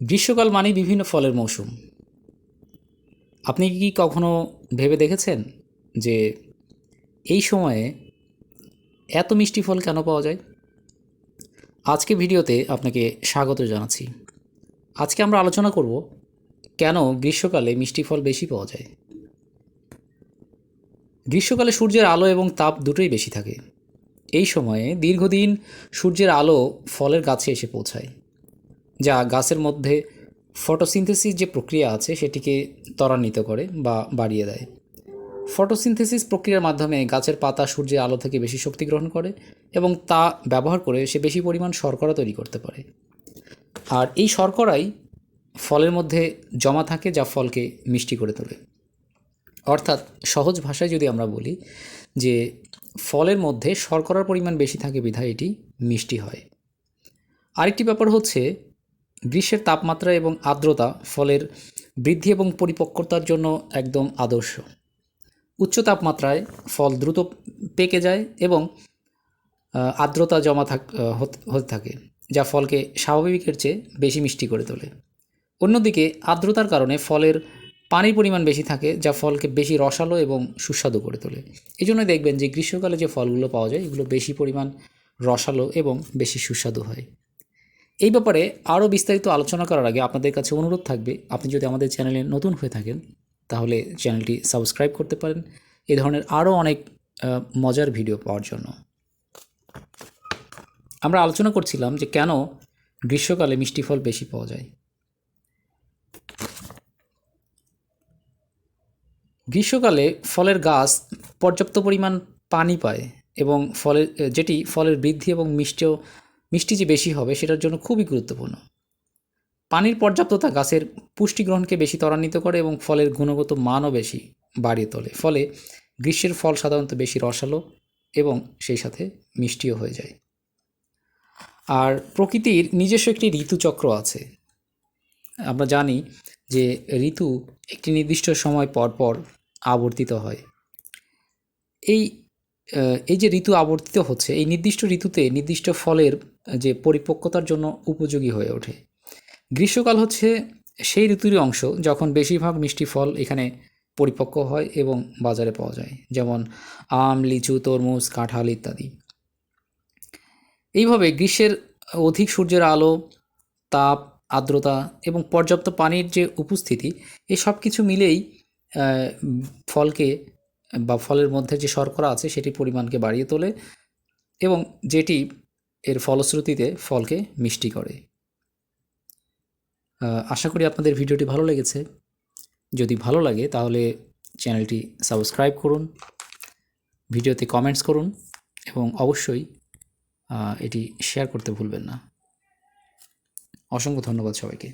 গ্রীষ্মকাল মানেই বিভিন্ন ফলের মৌসুম। আপনি কি কখনো ভেবে দেখেছেন যে এই সময়ে এত মিষ্টি ফল কেন পাওয়া যায়? আজকে ভিডিওতে আপনাকে স্বাগত জানাচ্ছি। আজকে আমরা আলোচনা করব কেন গ্রীষ্মকালে মিষ্টি ফল বেশি পাওয়া যায়? গ্রীষ্মকালে সূর্যের আলো এবং তাপ দুটোই বেশি থাকে। এই সময়ে দীর্ঘদিন সূর্যের আলো ফলের গাছে এসে পৌঁছায়। যা গাছের মধ্যে ফটোসিনথেসিস যে প্রক্রিয়া আছে সেটিকে ত্বরান্বিত করে বা বাড়িয়ে দেয়। ফটোসিনথেসিস প্রক্রিয়ার মাধ্যমে গাছের পাতা সূর্যের আলো থেকে বেশি শক্তি গ্রহণ করে এবং তা ব্যবহার করে সে বেশি পরিমাণ শর্করা তৈরি করতে পারে। আর এই শর্করাই ফলের মধ্যে জমা থাকে যা ফলকে মিষ্টি করে তোলে। অর্থাৎ সহজ ভাষায় যদি আমরা বলি যে ফলের মধ্যে শর্করার পরিমাণ বেশি থাকে বিধায় এটি মিষ্টি হয়। আরেকটি ব্যাপার হচ্ছে গ্রীষ্মের তাপমাত্রা এবং আর্দ্রতা ফলের বৃদ্ধি এবং পরিপক্কতার জন্য একদম আদর্শ। উচ্চ তাপমাত্রায় ফল দ্রুত পেকে যায় এবং আর্দ্রতা জমা থাক হত- থাকে, যা ফলকে স্বাভাবিকের চেয়ে বেশি মিষ্টি করে তোলে। অন্যদিকে আর্দ্রতার কারণে ফলের পানির পরিমাণ বেশি থাকে, যা ফলকে বেশি রসালো এবং সুস্বাদু করে তোলে। এই জন্যই দেখবেন যে গ্রীষ্মকালে যে ফলগুলো পাওয়া যায়, এগুলো বেশি পরিমাণ রসালো এবং বেশি সুস্বাদু হয়। এই ব্যাপারে আরও বিস্তারিত আলোচনা করার আগে আপনাদের কাছে অনুরোধ থাকবে, আপনি যদি আমাদের চ্যানেলে নতুন হয়ে থাকেন, তাহলে চ্যানেলটি সাবস্ক্রাইব করতে পারেন। এ ধরনের আরও অনেক মজার ভিডিও পাওয়ার জন্য। আমরা আলোচনা করছিলাম যে কেন গ্রীষ্মকালে মিষ্টি ফল বেশি পাওয়া যায়। গ্রীষ্মকালে ফলের গাছ পর্যাপ্ত পরিমাণ পানি পায় এবং ফলের যেটি ফলের বৃদ্ধি এবং মিষ্টিও মিষ্টি যে বেশি হবে সেটার জন্য খুবই গুরুত্বপূর্ণ। পানির পর্যাপ্ততা গাছের পুষ্টি গ্রহণকে বেশি ত্বরান্বিত করে এবং ফলের গুণগত মানও বেশি বাড়িয়ে তোলে। ফলে গ্রীষ্মের ফল সাধারণত বেশি রসালো এবং সেই সাথে মিষ্টিও হয়ে যায়। আর প্রকৃতির নিজস্ব একটি ঋতুচক্র আছে। আমরা জানি যে ঋতু একটি নির্দিষ্ট সময় পর পর আবর্তিত হয়। এই এই যে ঋতু আবর্তিত হচ্ছে, এই নির্দিষ্ট ঋতুতে নির্দিষ্ট ফলের যে পরিপক্কতার জন্য উপযোগী হয়ে ওঠে। গ্রীষ্মকাল হচ্ছে সেই ঋতুরই অংশ যখন বেশিরভাগ মিষ্টি ফল এখানে পরিপক্ক হয় এবং বাজারে পাওয়া যায়, যেমন আম, লিচু, তরমুজ, কাঁঠাল ইত্যাদি। এইভাবে গ্রীষ্মের অধিক সূর্যের আলো, তাপ, আর্দ্রতা এবং পর্যাপ্ত পানির যে উপস্থিতি এই সব কিছু মিলেই ফলকে বা ফলের মধ্যে যে শর্করা আছে সেটির পরিমাণকে বাড়িয়ে তোলে এবং যেটি এর ফলশ্রুতিতে ফলকে মিষ্টি করে। আশা করি আপনাদের ভিডিওটি ভালো লেগেছে। যদি ভালো লাগে তাহলে চ্যানেলটি সাবস্ক্রাইব করুন, ভিডিওতে কমেন্টস করুন এবং অবশ্যই এটি শেয়ার করতে ভুলবেন না। অসংখ্য ধন্যবাদ সবাইকে।